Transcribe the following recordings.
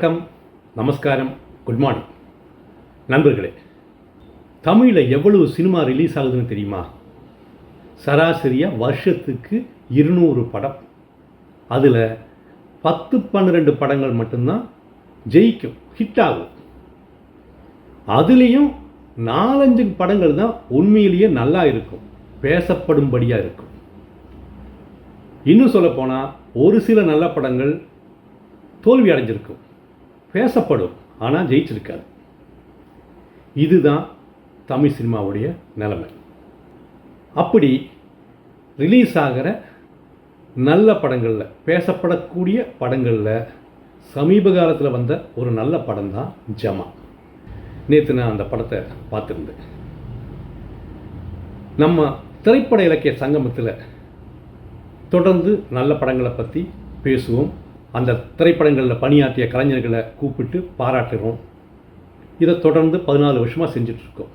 வணக்கம் நமஸ்காரம் good morning நண்பர்களே தமிழில் எவ்வளவு சினிமா ரிலீஸ் ஆகுதுன்னு தெரியுமா? சராசரியாக வருஷத்துக்கு இருநூறு படம். அதில் பத்து பன்னிரெண்டு படங்கள் மட்டும்தான் ஜெயிக்கும் ஹிட் ஆகும். அதுலேயும் நாலஞ்சு படங்கள் தான் உண்மையிலேயே நல்லா இருக்கும் பேசப்படும்படியாக இருக்கும். இன்னும் சொல்லப்போனால் ஒரு சில நல்ல படங்கள் தோல்வி அடைஞ்சிருக்கும். பேசப்படும் ஆனால் ஜெயிச்சிருக்காது. இதுதான் தமிழ் சினிமாவுடைய நிலைமை. அப்படி ரிலீஸ் ஆகிற நல்ல படங்களில் பேசப்படக்கூடிய படங்களில் சமீப காலத்தில் வந்த ஒரு நல்ல படம் தான் ஜமா. நேற்று நான் அந்த படத்தை பார்த்துருந்தேன். நம்ம திரைப்பட இலக்கிய சங்கமத்தில் தொடர்ந்து நல்ல படங்களை பற்றி பேசுவோம். அந்த திரைப்படங்களில் பணியாற்றிய கலைஞர்களை கூப்பிட்டு பாராட்டுறோம் இதை தொடர்ந்து பதினாலு வருஷமாக செஞ்சிட்ருக்கோம்.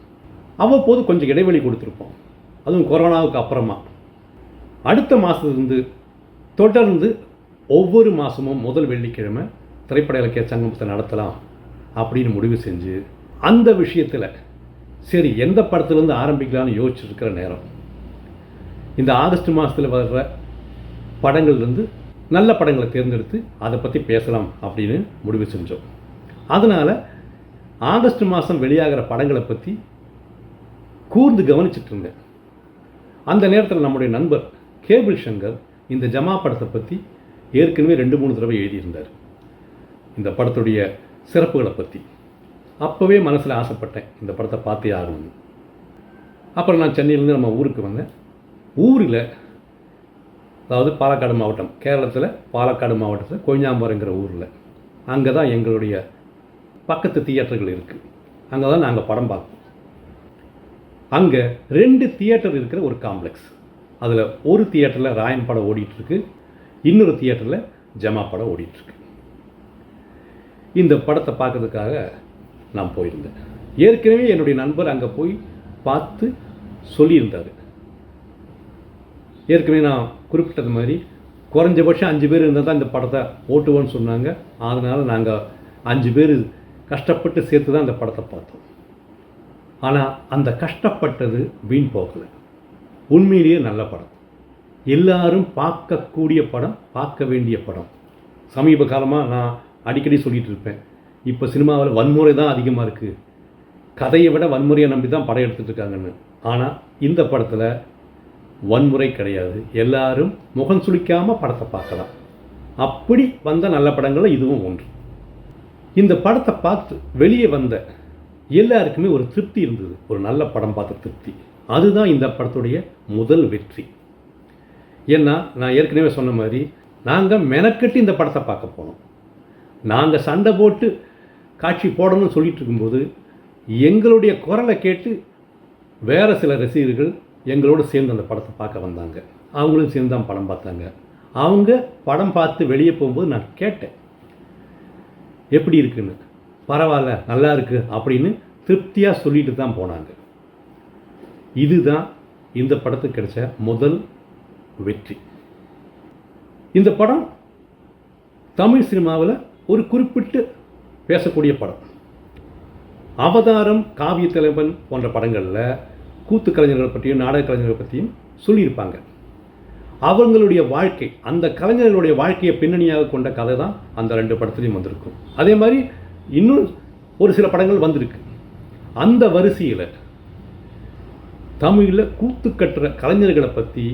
அவ்வப்போது கொஞ்சம் இடைவெளி கொடுத்துருப்போம். அதுவும் கொரோனாவுக்கு அப்புறமா. அடுத்த மாதத்துலேருந்து தொடர்ந்து ஒவ்வொரு மாதமும் முதல் வெள்ளிக்கிழமை திரைப்பட இலக்கிய சங்கமத்தை நடத்தலாம் அப்படின்னு முடிவு செஞ்சு அந்த விஷயத்தில் சரி எந்த படத்துலேருந்து ஆரம்பிக்கலாம்னு யோசிச்சுருக்கிற நேரம். இந்த ஆகஸ்ட் மாதத்தில் வர்ற படங்கள்லேருந்து நல்ல படங்களை தேர்ந்தெடுத்து அதை பற்றி பேசலாம் அப்படின்னு முடிவு செஞ்சோம். அதனால் ஆகஸ்ட் மாதம் வெளியாகிற படங்களை பற்றி கூர்ந்து கவனிச்சிட்டு இருந்தேன். அந்த நேரத்தில் நம்முடைய நண்பர் கேபிள் சங்கர் இந்த ஜமா படத்தை பற்றி ஏற்கனவே ரெண்டு மூணு தடவை எழுதியிருந்தார். இந்த படத்துடைய சிறப்புகளை பற்றி அப்போவே மனசில் ஆசைப்பட்டேன் இந்த படத்தை பார்த்தே ஆகணும்னு அப்புறம் நான் சென்னையிலேருந்து நம்ம ஊருக்கு வந்தேன். ஊரில் அதாவது பாலக்காடு மாவட்டம். கேரளத்தில் பாலக்காடு மாவட்டத்தில் கொய்ஞாம்பரங்கிற ஊரில். அங்கே தான் எங்களுடைய பக்கத்து தியேட்டர்கள் இருக்குது அங்கே தான் நாங்கள் படம் பார்ப்போம். அங்கே ரெண்டு தியேட்டர் இருக்கிற ஒரு காம்ப்ளெக்ஸ். அதில் ஒரு தியேட்டரில் ராயன் படம் ஓடிட்டுருக்கு. இன்னொரு தியேட்டரில் ஜமா படம் ஓடிட்டுருக்கு. இந்த படத்தை பார்க்கறதுக்காக நான் போயிருந்தேன். ஏற்கனவே என்னுடைய நண்பர் அங்கே போய் பார்த்து சொல்லியிருந்தார். ஏற்கனவே நான் குறிப்பிட்டது மாதிரி குறைஞ்சபட்சம் அஞ்சு பேர் இருந்தால் தான் இந்த படத்தை ஓட்டுவோன்னு சொன்னாங்க. அதனால் நாங்கள் அஞ்சு பேர் கஷ்டப்பட்டு சேர்த்து தான் இந்த படத்தை பார்த்தோம். ஆனால் அந்த கஷ்டப்பட்டது வீண் போகலை. உண்மையிலேயே நல்ல படம். எல்லாரும் பார்க்கக்கூடிய படம் பார்க்க வேண்டிய படம். சமீப காலமாக நான் அடிக்கடி சொல்லிகிட்டு இருப்பேன். இப்போ சினிமாவில் வன்முறை தான் அதிகமாக இருக்குது கதையை விட வன்முறையை நம்பி தான் படம் எடுத்துகிட்டு இருக்காங்கன்னு. ஆனால் இந்த படத்தில் வன்முறை கிடையாது. எல்லாரும் முகம் சுளிக்காமல் படத்தை பார்க்கலாம். அப்படி வந்த நல்ல படங்களில் இதுவும் ஒன்று. இந்த படத்தை பார்த்து வெளியே வந்த எல்லாருக்குமே ஒரு திருப்தி இருந்தது. ஒரு நல்ல படம் பார்த்த திருப்தி. அதுதான் இந்த படத்துடைய முதல் வெற்றி. ஏன்னா நான் ஏற்கனவே சொன்ன மாதிரி நாங்கள் மெனக்கட்டு இந்த படத்தை பார்க்க போனோம். நாங்கள் சண்டை போட்டு காட்சி போடணும்னு சொல்லிட்டு இருக்கும்போது எங்களுடைய குரலை கேட்டு வேறு சில ரசிகர்கள் எங்களோடு சேர்ந்து அந்த படத்தை பார்க்க வந்தாங்க. அவங்களும் சேர்ந்து தான் படம் பார்த்தாங்க. அவங்க படம் பார்த்து வெளியே போகும்போது நான் கேட்டேன். எப்படி இருக்குன்னு? பரவாயில்ல நல்லா இருக்கு அப்படின்னு திருப்தியாக சொல்லிட்டு தான் போனாங்க. இதுதான் இந்த படத்துக்கு கிடைச்ச முதல் வெற்றி. இந்த படம் தமிழ் சினிமாவில் ஒரு குறிப்பிட்டு பேசக்கூடிய படம். அவதாரம் காவிய தலைவன் போன்ற படங்களில் கூத்து கலைஞர்களை பற்றியும் நாடக கலைஞர்களை பற்றியும் சொல்லியிருப்பாங்க. அவங்களுடைய வாழ்க்கை அந்த கலைஞர்களுடைய வாழ்க்கையை பின்னணியாக கொண்ட கதை தான் அந்த ரெண்டு படத்துலையும் வந்திருக்கும். அதே மாதிரி இன்னும் ஒரு சில படங்கள் வந்திருக்கு. அந்த வரிசையில் தமிழில் கூத்து கட்டுற கலைஞர்களை பற்றி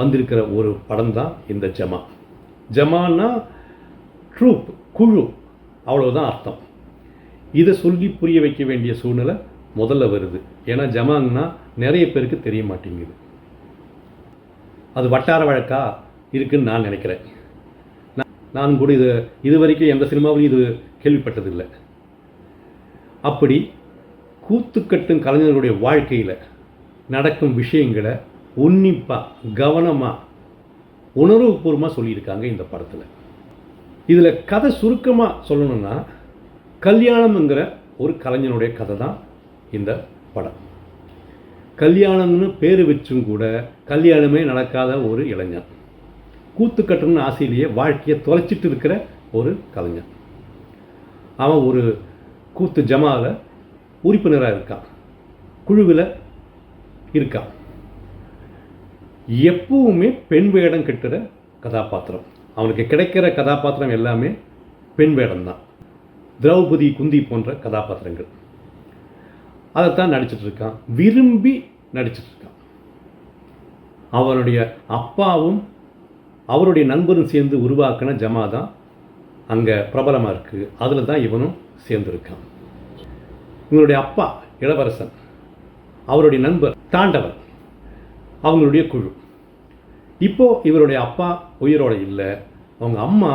வந்திருக்கிற ஒரு படம் தான் இந்த ஜமா. ஜமான்னா ட்ரூப் குழு அவ்வளோதான் அர்த்தம். இதை சொல்லி புரிய வைக்க வேண்டிய சூழ்நிலை முதல்ல வருது. ஏன்னா ஜமான்னா நிறைய பேருக்கு தெரிய மாட்டேங்குது. அது வட்டார வழக்கா இருக்குன்னு நான் நினைக்கிறேன். நான் நான் கூட இது இது வரைக்கும் எந்த சினிமாவிலும் இது கேள்விப்பட்டதில்லை. அப்படி கூத்துக்கட்டும் கலைஞர்களுடைய வாழ்க்கையில் நடக்கும் விஷயங்களை உன்னிப்பாக கவனமாக உணர்வுபூர்வமாக சொல்லியிருக்காங்க இந்த படத்தில். இதில் கதை சுருக்கமாக சொல்லணும்னா கல்யாணம்ங்கிற ஒரு கலைஞனுடைய கதை தான் இந்த படம். கல்யாணம்னு பேர் வச்சும் கூட கல்யாணமே நடக்காத ஒரு இளைஞன். கூத்து கட்டணும்னு ஆசையிலேயே வாழ்க்கையை தொலைச்சிட்டு இருக்கிற ஒரு கலைஞன். அவன் ஒரு கூத்து ஜமாவில் உறுப்பினராக இருக்கான். குழுவில் இருக்கான். எப்பவுமே பெண் வேடம் கட்டுற கதாபாத்திரம். அவனுக்கு கிடைக்கிற கதாபாத்திரம் எல்லாமே பெண் வேடம் தான் திரௌபதி குந்தி போன்ற கதாபாத்திரங்கள். அதைத்தான் நடிச்சிட்டு இருக்கான் விரும்பி நடிச்சிட்டு இருக்கான் அவனுடைய அப்பாவும் அவருடைய நண்பரும் சேர்ந்து உருவாக்கின ஜமா தான் அங்கே பிரபலமாக இருக்குது அதில் தான் இவனும் சேர்ந்துருக்கான். இவனுடைய அப்பா இளவரசன் அவருடைய நண்பர் தாண்டவன் அவங்களுடைய குழு. இப்போ இவருடைய அப்பா உயிரோட இல்லை. அவங்க அம்மா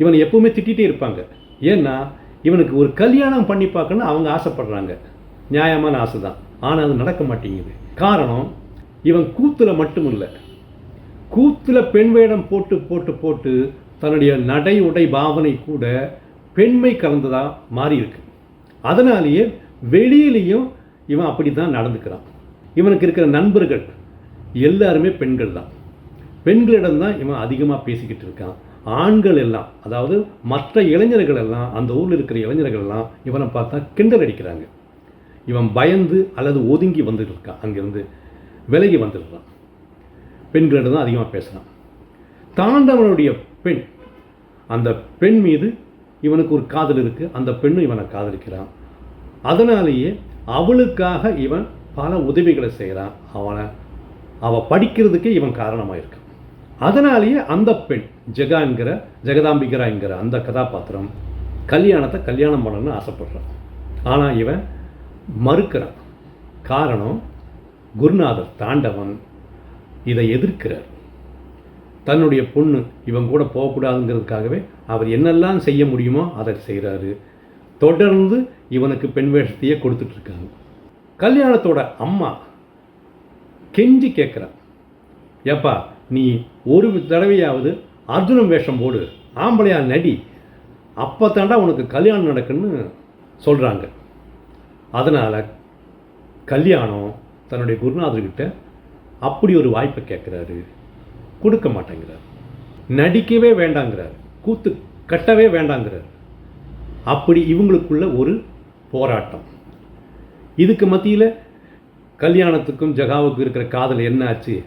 இவனை எப்பவுமே திட்டிகிட்டே இருப்பாங்க. ஏன்னா இவனுக்கு ஒரு கல்யாணம் பண்ணி பார்க்கணும்னு அவங்க ஆசைப்படுறாங்க. நியாயமான ஆசை தான் ஆனால் அது நடக்க மாட்டேங்குது. காரணம் இவன் கூத்தில் மட்டும் இல்லை கூத்தில் பெண் வேடம் போட்டு போட்டு போட்டு தன்னுடைய நடை உடை பாவனை கூட பெண்மை கலந்ததாக மாறியிருக்கு. அதனாலேயே வெளியிலையும் இவன் அப்படி தான் நடந்துக்கிறான். இவனுக்கு இருக்கிற நண்பர்கள் எல்லாருமே பெண்கள் தான். பெண்களிடம் தான் இவன் அதிகமாக பேசிக்கிட்டு இருக்கான். ஆண்கள் எல்லாம் அதாவது மற்ற இளைஞர்கள் எல்லாம் அந்த ஊரில் இருக்கிற இளைஞர்கள் எல்லாம் இவனை பார்த்தா கிண்டல் அடிக்கிறாங்க. இவன் பயந்து அல்லது ஒதுங்கி வந்துட்டு இருக்கான் அங்கேருந்து விலகி வந்துடுறான் பெண்களிடம் தான் அதிகமாக பேசுகிறான் தாண்டவனுடைய பெண் அந்த பெண் மீது இவனுக்கு ஒரு காதல் இருக்குது அந்த பெண்ணும் இவனை காதலிக்கிறான். அதனாலேயே அவளுக்காக இவன் பல உதவிகளை செய்கிறான் அவனை அவள் படிக்கிறதுக்கே இவன் காரணமாக இருக்கான் அதனாலேயே அந்த பெண் ஜெகா என்கிற ஜெகதாம்பிகரா என்கிற அந்த கதாபாத்திரம் கல்யாணத்தை கல்யாணம் பண்ணணும்னு ஆசைப்படுறான். ஆனால் இவன் மறுக்கிறான் காரணம் குருநாதர் தாண்டவன் இதை எதிர்க்கிறார். தன்னுடைய பொண்ணு இவன் கூட போகக்கூடாதுங்கிறதுக்காகவே அவர் என்னெல்லாம் செய்ய முடியுமோ அதை செய்கிறாரு தொடர்ந்து இவனுக்கு பெண் வேஷத்தையே கொடுத்துட்ருக்காங்க. கல்யாணத்தோட அம்மா கெஞ்சி கேட்குறான் ஏப்பா நீ ஒரு தடவையாவது அர்ஜுனன் வேஷம் போடு. ஆம்பளையா நடி. அப்போ தாண்டா உனக்கு கல்யாணம் நடக்குன்னு சொல்கிறாங்க அதனால் கல்யாணம் தன்னுடைய குருநாதர்கிட்ட அப்படி ஒரு வாய்ப்பை கேட்குறாரு. கொடுக்க மாட்டேங்கிறார். நடிக்கவே வேண்டாங்கிறார். கூத்து கட்டவே வேண்டாங்கிறார். அப்படி இவங்களுக்குள்ள ஒரு போராட்டம். இதுக்கு மத்தியில் கல்யாணத்துக்கும் ஜகாவுக்கும் இருக்கிற காதல் என்ன ஆச்சு?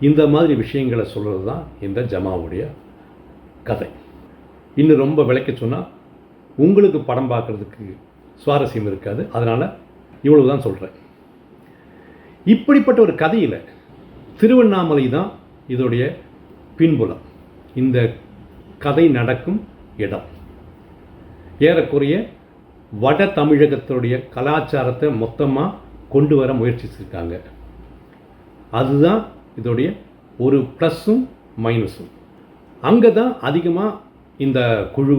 இந்த மாதிரி விஷயங்களை சொல்கிறது தான் இந்த ஜமாவுடைய கதை. இன்னும் ரொம்ப விளக்க சொன்னால் உங்களுக்கு படம் பார்க்குறதுக்கு சுவாரஸ்யம் இருக்காது. அதனால் இவ்வளவு தான் சொல்கிறேன் இப்படிப்பட்ட ஒரு கதையில் திருவண்ணாமலை தான் இதோடைய பின்புலம். இந்த கதை நடக்கும் இடம். ஏறக்குறைய வட தமிழகத்தினுடைய கலாச்சாரத்தை மொத்தமாக கொண்டு வர முயற்சிச்சிருக்காங்க. அதுதான் இதோடைய ஒரு ப்ளஸ்ஸும் மைனஸும். அங்கே தான் அதிகமாக இந்த குழு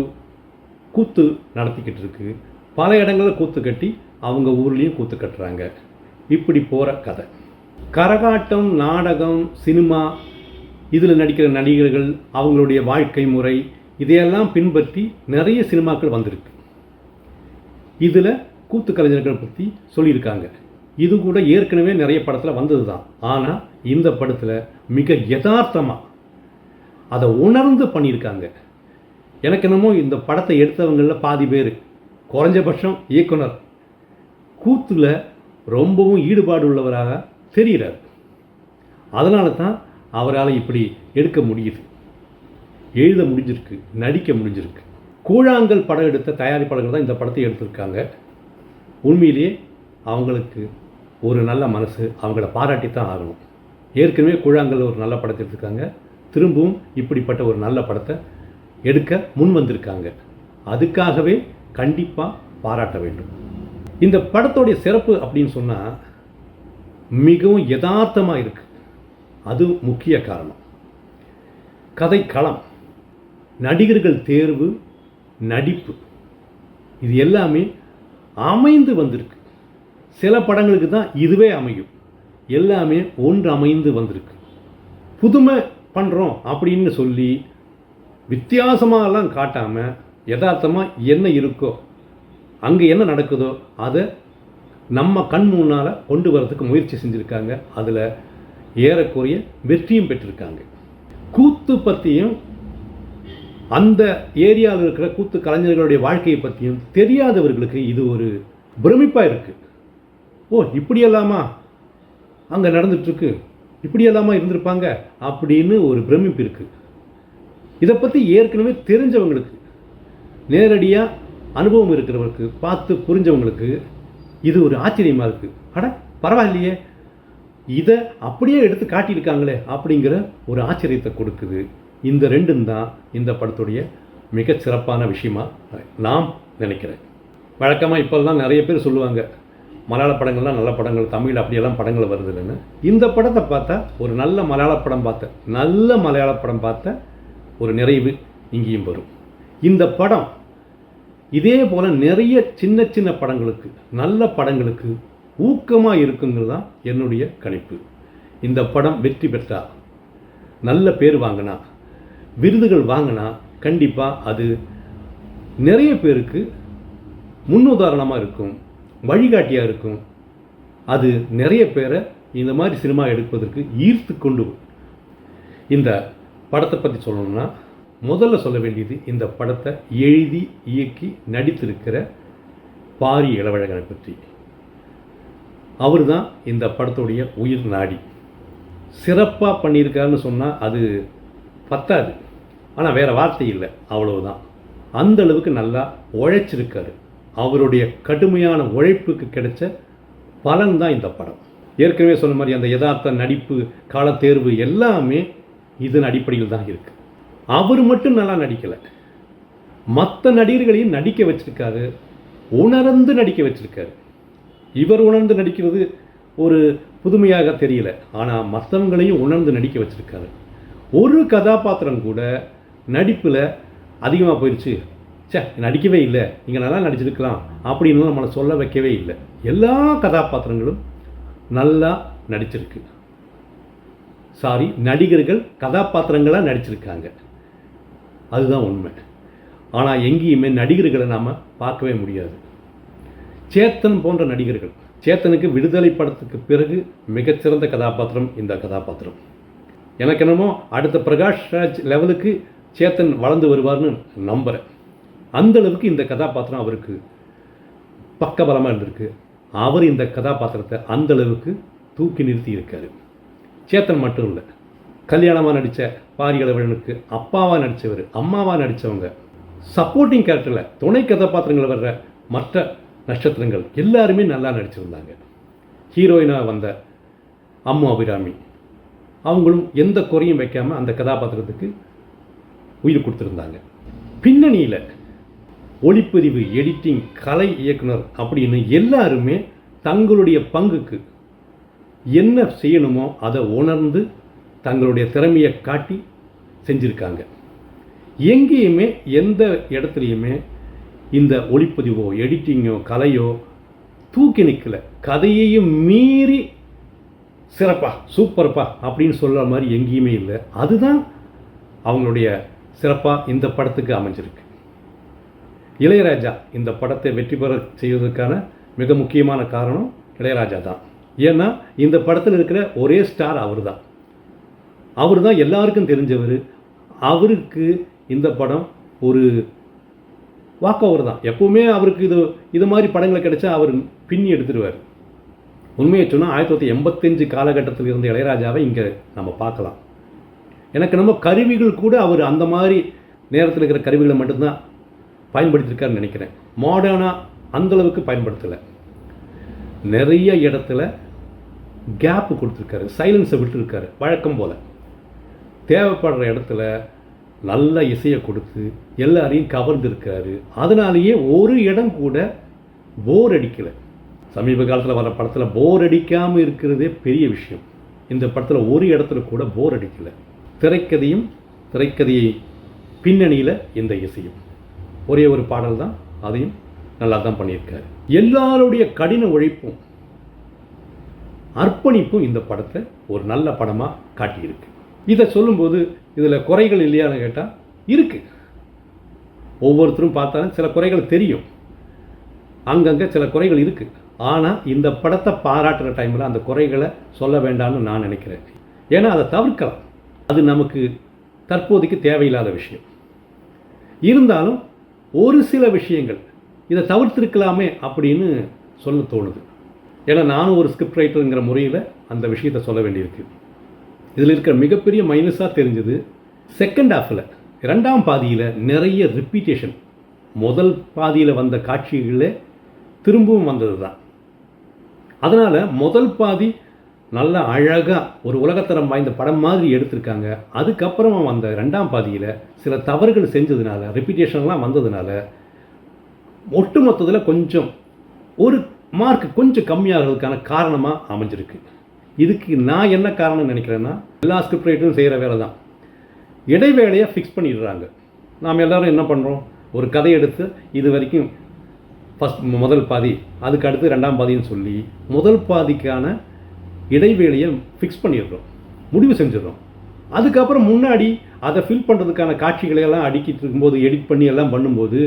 கூத்து நடத்திக்கிட்டு இருக்குது பல இடங்களில் கூத்து கட்டி அவங்க ஊர்லேயும் கூத்து கட்டுறாங்க. இப்படி போகிற கதை. கரகாட்டம் நாடகம் சினிமா இதில் நடிக்கிற நடிகர்கள் அவங்களுடைய வாழ்க்கை முறை இதையெல்லாம் பின்பற்றி நிறைய சினிமாக்கள் வந்திருக்கு. இதில் கூத்து கலைஞர்கள் பற்றி சொல்லியிருக்காங்க. இது கூட ஏற்கனவே நிறைய படத்தில் வந்தது தான் ஆனால் இந்த படத்தில் மிக யதார்த்தமாக அதை உணர்ந்து பண்ணியிருக்காங்க. எனக்கு என்னமோ இந்த படத்தை எடுத்தவங்களில் பாதி பேர் குறைஞ்சபட்சம் இயக்குனர் கூத்துல ரொம்பவும் ஈடுபாடு உள்ளவராக தெரிகிறார். அதனால தான் அவரால் இப்படி எடுக்க முடியுது. எழுத முடிஞ்சிருக்கு நடிக்க முடிஞ்சிருக்கு. கூழாங்கல் படம் எடுத்த தயாரிப்பாளர்கள் தான் இந்த படத்தை எடுத்திருக்காங்க. உண்மையிலேயே அவங்களுக்கு ஒரு நல்ல மனசு அவங்கள பாராட்டி தான் ஆகணும். ஏற்கனவே கூழாங்கல் ஒரு நல்ல படத்தை எடுத்திருக்காங்க. திரும்பவும் இப்படிப்பட்ட ஒரு நல்ல படத்தை எடுக்க முன் வந்திருக்காங்க அதுக்காகவே கண்டிப்பாக பாராட்ட வேண்டும். இந்த படத்தோடைய சிறப்பு அப்படின்னு சொன்னால் மிகவும் யதார்த்தமாக இருக்குது அது முக்கிய காரணம். கதை களம் நடிகர்கள் தேர்வு நடிப்பு இது எல்லாமே அமைந்து வந்திருக்கு. சில படங்களுக்கு தான் இதுவே அமையும். எல்லாமே ஒன்று அமைந்து வந்திருக்கு. புதுமை பண்ணுறோம் அப்படின்னு சொல்லி வித்தியாசமாகலாம் காட்டாமல் யதார்த்தமாக என்ன இருக்கோ அங்கே என்ன நடக்குதோ அதை நம்ம கண் முன்னால் கொண்டு வரதுக்கு முயற்சி செஞ்சுருக்காங்க. அதில் ஏறக்குறைய வெற்றியும் பெற்றிருக்காங்க. கூத்து பற்றியும் அந்த ஏரியாவில் இருக்கிற கூத்து கலைஞர்களுடைய வாழ்க்கையை பற்றியும் தெரியாதவர்களுக்கு இது ஒரு பிரமிப்பாக இருக்குது ஓ இப்படியெல்லாமா? அங்கே நடந்துட்டுருக்கு. இப்படியெல்லாமா இருந்திருப்பாங்க அப்படின்னு ஒரு பிரமிப்பு இருக்குது இதை பற்றி ஏற்கனவே தெரிஞ்சவங்களுக்கு நேரடியாக அனுபவம் இருக்கிறவருக்கு பார்த்து புரிஞ்சவங்களுக்கு இது ஒரு ஆச்சரியமாக இருக்குது அட பரவாயில்லையே. இதை அப்படியே எடுத்து காட்டியிருக்காங்களே அப்படிங்கிற ஒரு ஆச்சரியத்தை கொடுக்குது. இந்த ரெண்டும் தான் இந்த படத்துடைய மிகச்சிறப்பான விஷயமா நாம் நினைக்கிறேன். வழக்கமாக இப்போல்லாம் நிறைய பேர் சொல்லுவாங்க மலையாள படங்கள்லாம் நல்ல படங்கள் தமிழ் அப்படியெல்லாம் படங்கள் வருது இல்லைன்னு இந்த படத்தை பார்த்தா ஒரு நல்ல மலையாள படம் பார்த்த நல்ல மலையாள படம் பார்த்த ஒரு நிறைவு இங்கேயும் வரும். இந்த படம் இதே போல் நிறைய சின்ன சின்ன படங்களுக்கு நல்ல படங்களுக்கு ஊக்கமாக இருக்குங்கிறது தான் என்னுடைய கணிப்பு. இந்த படம் வெற்றி பெற்றா நல்ல பேர் வாங்கினா விருதுகள் வாங்கினா கண்டிப்பாக அது நிறைய பேருக்கு முன்னுதாரணமாக இருக்கும் வழிகாட்டியாக இருக்கும். அது நிறைய பேரை இந்த மாதிரி சினிமா எடுப்பதற்கு ஈர்த்து கொண்டு இந்த படத்தை பற்றி சொல்லணும்னா முதல்ல சொல்ல வேண்டியது இந்த படத்தை எழுதி இயக்கி நடித்திருக்கிற பாரி இளவழகனை பற்றி. அவர் தான் இந்த படத்துடைய உயிர் நாடி. சிறப்பாக பண்ணியிருக்காருன்னு சொன்னால் அது பத்தாது. ஆனால் வேறு வார்த்தை இல்லை அவ்வளவுதான். அந்த அளவுக்கு நல்லா உழைச்சிருக்காரு. அவருடைய கடுமையான உழைப்புக்கு கிடைச்ச பலன் தான் இந்த படம். ஏற்கனவே சொன்ன மாதிரி அந்த யதார்த்த நடிப்பு காலத்தேர்வு எல்லாமே இதன் அடிப்படையில் தான் இருக்குது அவர் மட்டும் நல்லா நடிக்கலை. மற்ற நடிகர்களையும் நடிக்க வச்சுருக்காரு. உணர்ந்து நடிக்க வச்சுருக்காரு. இவர் உணர்ந்து நடிக்கிறது ஒரு புதுமையாக தெரியல. ஆனால் மற்றவங்களையும் உணர்ந்து நடிக்க வச்சுருக்காரு. ஒரு கதாபாத்திரம் கூட நடிப்பில் அதிகமாக போயிடுச்சு ச்சே நடிக்கவே இல்லை. நீங்கள் நல்லா நடிச்சிருக்கலாம் அப்படின்னு நம்மளை சொல்ல வைக்கவே இல்லை. எல்லா கதாபாத்திரங்களும் நல்லா நடிச்சிருக்கு. சாரி நடிகர்கள் கதாபாத்திரங்களாக நடிச்சிருக்காங்க. அதுதான் உண்மை. ஆனால் எங்கேயுமே நடிகர்களை நாம் பார்க்கவே முடியாது. சேத்தன் போன்ற நடிகர்கள். சேத்தனுக்கு விடுதலை படத்துக்கு பிறகு மிகச்சிறந்த கதாபாத்திரம் இந்த கதாபாத்திரம். எனக்கு என்னமோ அடுத்த பிரகாஷ் ராஜ் லெவலுக்கு சேத்தன் வளர்ந்து வருவார்னு நம்புகிறேன் அந்தளவுக்கு இந்த கதாபாத்திரம் அவருக்கு பக்கபலமாக இருந்திருக்கு. அவர் இந்த கதாபாத்திரத்தை அந்த அளவுக்கு தூக்கி நிறுத்தி இருக்காரு. சேத்தன் மட்டும் இல்லை கல்யாணமாக நடித்த பாரிகளவனுக்கு அப்பாவாக நடித்தவர் அம்மாவாக நடித்தவங்க சப்போர்ட்டிங் கேரக்டரில் துணை கதாபாத்திரங்கள் வர்ற மற்ற நட்சத்திரங்கள் எல்லாருமே நல்லா நடிச்சிருந்தாங்க. ஹீரோயினாக வந்த அம்மு அபிராமி. அவங்களும் எந்த குறையும் வைக்காமல் அந்த கதாபாத்திரத்துக்கு உயிர் கொடுத்துருந்தாங்க. பின்னணியில் ஒளிப்பதிவு எடிட்டிங் கலை இயக்குனர் அப்படின்னு எல்லாருமே தங்களுடைய பங்குக்கு என்ன செய்யணுமோ அதை உணர்ந்து தங்களுடைய திறமையை காட்டி செஞ்சுருக்காங்க. எங்கேயுமே எந்த இடத்துலையுமே இந்த ஒளிப்பதிவோ எடிட்டிங்கோ கலையோ தூக்கி நிற்கலை கதையையும் மீறி சிறப்பா சூப்பர்ப்பா அப்படின்னு சொல்கிற மாதிரி எங்கேயுமே இல்லை. அதுதான் அவங்களுடைய சிறப்பாக இந்த படத்துக்கு அமைஞ்சிருக்கு. இளையராஜா இந்த படத்தை வெற்றி பெற செய்வதற்கான மிக முக்கியமான காரணம் இளையராஜா தான். ஏன்னா இந்த படத்தில் இருக்கிற ஒரே ஸ்டார் அவர் தான் அவர் தான் எல்லாருக்கும் தெரிஞ்சவர். அவருக்கு இந்த படம் ஒரு வாக் ஓவர் தான். எப்பவுமே அவருக்கு இது இது மாதிரி படங்களை கிடைச்சா அவர் பின்னி எடுத்துடுவார் உண்மையை சொன்னால் ஆயிரத்தி தொள்ளாயிரத்தி எண்பத்தஞ்சு காலகட்டத்தில் இருந்த இளையராஜாவை இங்கே நம்ம பார்க்கலாம். எனக்கு நம்ம கருவிகள் கூட அவர் அந்த மாதிரி நேரத்தில் இருக்கிற கருவிகளை மட்டும்தான் பயன்படுத்தியிருக்காருன்னு நினைக்கிறேன். மாடர்னாக அந்தளவுக்கு பயன்படுத்தலை. நிறைய இடத்துல கேப்பு கொடுத்துருக்காரு. சைலன்ஸை விட்டுருக்காரு. வழக்கம் போல். தேவைப்படுற இடத்துல நல்ல இசையை கொடுத்து எல்லாரையும் கவர்ந்திருக்காரு அதனாலேயே ஒரு இடம் கூட போர் அடிக்கலை. சமீப காலத்தில் வர படத்தில் போர் அடிக்காமல் இருக்கிறதே பெரிய விஷயம். இந்த படத்தில் ஒரு இடத்துல கூட போர் அடிக்கலை. திரைக்கதையும் திரைக்கதையை பின்னணியில் இந்த இசையும். ஒரே ஒரு பாடல் தான் அதையும் நல்லா தான் பண்ணியிருக்காரு. எல்லாருடைய கடின உழைப்பும் அர்ப்பணிப்பும் இந்த படத்தை ஒரு நல்ல படமாக காட்டியிருக்கு. இதை சொல்லும்போது இதில் குறைகள் இல்லையான்னு கேட்டால் இருக்குது ஒவ்வொருத்தரும் பார்த்தாலும் சில குறைகள் தெரியும். அங்கங்கே சில குறைகள் இருக்குது ஆனால் இந்த படத்தை பாராட்டுற டைமில் அந்த குறைகளை சொல்ல வேண்டாம்னு நான் நினைக்கிறேன். ஏன்னா அதை தவிர்க்கலாம். அது நமக்கு தற்போதைக்கு தேவையில்லாத விஷயம். இருந்தாலும் ஒரு சில விஷயங்கள் இதை தவிர்த்திருக்கலாமே அப்படின்னு சொல்ல தோணுது. ஏன்னா நானும் ஒரு ஸ்கிரிப்ட் ரைட்டருங்கிற முறையில் அந்த விஷயத்தை சொல்ல வேண்டியிருக்கு. இதில் இருக்கிற மிகப்பெரிய மைனஸாக தெரிஞ்சது செகண்ட் ஹாஃபில் ரெண்டாம் பாதியில் நிறைய ரிப்பீட்டேஷன் முதல் பாதியில் வந்த காட்சிகளே திரும்பவும் வந்தது தான் அதனால் முதல் பாதி நல்ல அழகாக ஒரு உலகத்தரம் வாய்ந்த படம் மாதிரி எடுத்திருக்காங்க. அதுக்கப்புறமா வந்த ரெண்டாம் பாதியில் சில தவறுகள் செஞ்சதுனால ரிப்பீட்டேஷன்லாம் வந்ததுனால ஒட்டுமொத்தத்தில் கொஞ்சம் ஒரு மார்க் கொஞ்சம் கம்மியாகிறதுக்கான காரணமாக அமைஞ்சிருக்கு. இதுக்கு நான் என்ன காரணம் நினைக்கிறேன்னா எல்லா ஸ்கிரிப்ட் ரைட்டரும் செய்கிற வேலை தான் இடைவேளையை ஃபிக்ஸ் பண்ணிடுறாங்க. நாம் எல்லோரும் என்ன பண்ணுறோம் ஒரு கதை எடுத்து இது வரைக்கும் ஃபஸ்ட் முதல் பாதி அதுக்கு அடுத்து ரெண்டாம் பாதின்னு சொல்லி முதல் பாதிக்கான இடைவேளையை ஃபிக்ஸ் பண்ணிடுறோம். முடிவு செஞ்சிடறோம். அதுக்கப்புறம் முன்னாடி அதை ஃபில் பண்ணுறதுக்கான காட்சிகளை எல்லாம் அடுக்கிட்டு இருக்கும்போது எடிட் பண்ணி எல்லாம் பண்ணும்போது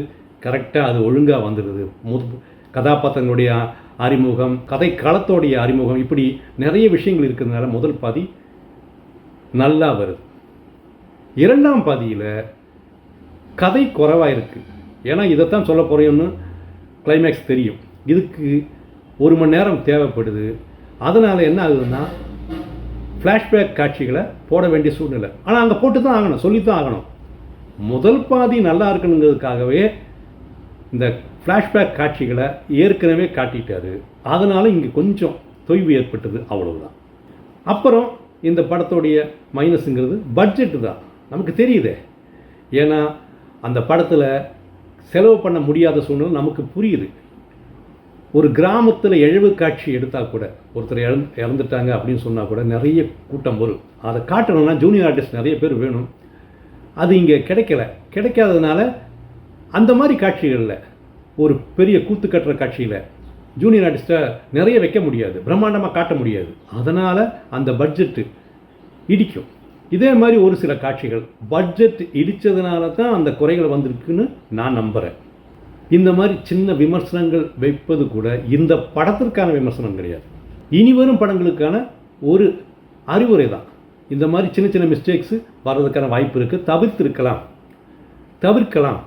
கரெக்டாக அது ஒழுங்காக வந்துடுது. முது கதாபாத்திரங்களுடைய அறிமுகம் கதை களத்தோடைய அறிமுகம் இப்படி நிறைய விஷயங்கள் இருக்கிறதுனால முதல் பாதி நல்லா வருது. இரண்டாம் பாதியில் கதை குறைவாக இருக்குது ஏன்னா இதைத்தான் சொல்ல போகிறேன்னு கிளைமேக்ஸ் தெரியும். இதுக்கு ஒரு மணி நேரம் தேவைப்படுது. அதனால் என்ன ஆகுதுன்னா ஃப்ளாஷ்பேக் காட்சிகளை போட வேண்டிய சூழ்நிலை. ஆனால் அங்கே போட்டு தான் ஆகணும் சொல்லி தான் ஆகணும். முதல் பாதி நல்லா இருக்கணுங்கிறதுக்காகவே இந்த ஃப்ளாஷ்பேக் காட்சிகளை ஏற்கனவே காட்டிட்டாரு. அதனால் இங்கே கொஞ்சம் தொய்வு ஏற்பட்டது அவ்வளவுதான். அப்புறம் இந்த படத்தோடைய மைனஸுங்கிறது பட்ஜெட்டு தான். நமக்கு தெரியுதே. ஏன்னா அந்த படத்தில் செலவு பண்ண முடியாத சூழ்நிலை நமக்கு புரியுது. ஒரு கிராமத்தில் எழுவு காட்சி எடுத்தால் கூட ஒருத்தர் இழந் இறந்துட்டாங்க அப்படின்னு சொன்னால் கூட நிறைய கூட்டம் வரும். அதை காட்டணும்னா ஜூனியர் ஆர்டிஸ்ட் நிறைய பேர் வேணும். அது இங்கே கிடைக்கல. கிடைக்காததுனால அந்த மாதிரி காட்சிகளில் ஒரு பெரிய கூத்து கட்டுற காட்சியில் ஜூனியர் ஆர்டிஸ்ட்டை நிறைய வைக்க முடியாது பிரம்மாண்டமாக காட்ட முடியாது. அதனால் அந்த பட்ஜெட்டு இடிக்கும். இதே மாதிரி ஒரு சில காட்சிகள் பட்ஜெட் இடித்ததுனால தான் அந்த குறைகள் வந்திருக்குன்னு நான் நம்புகிறேன் இந்த மாதிரி சின்ன விமர்சனங்கள் வைப்பது கூட இந்த படத்திற்கான விமர்சனம் கிடையாது. இனி வரும் படங்களுக்கான ஒரு அறிவுரை தான். இந்த மாதிரி சின்ன சின்ன மிஸ்டேக்ஸு வர்றதுக்கான வாய்ப்பு இருக்குது தவிர்த்திருக்கலாம். தவிர்க்கலாம்.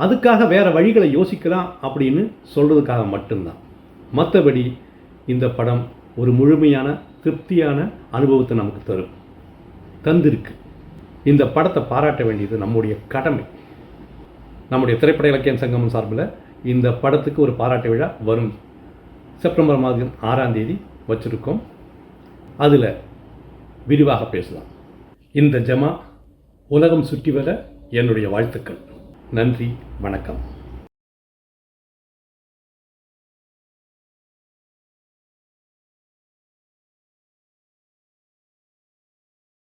அதுக்காக வேறு வழிகளை யோசிக்கலாம் அப்படின்னு சொல்கிறதுக்காக மட்டும்தான். மற்றபடி இந்த படம் ஒரு முழுமையான திருப்தியான அனுபவத்தை நமக்கு தரும். தந்திருக்கு. இந்த படத்தை பாராட்ட வேண்டியது நம்முடைய கடமை. நம்முடைய திரைப்பட இலக்கியம் சங்கமம் சார்பில் இந்த படத்துக்கு ஒரு பாராட்டு விழா வரும். செப்டம்பர் மாதம் ஆறாம் தேதி வச்சுருக்கோம். அதில் விரிவாக பேசலாம். இந்த ஜமா உலகம் சுற்றி வர என்னுடைய வாழ்த்துக்கள். நன்றி வணக்கம்.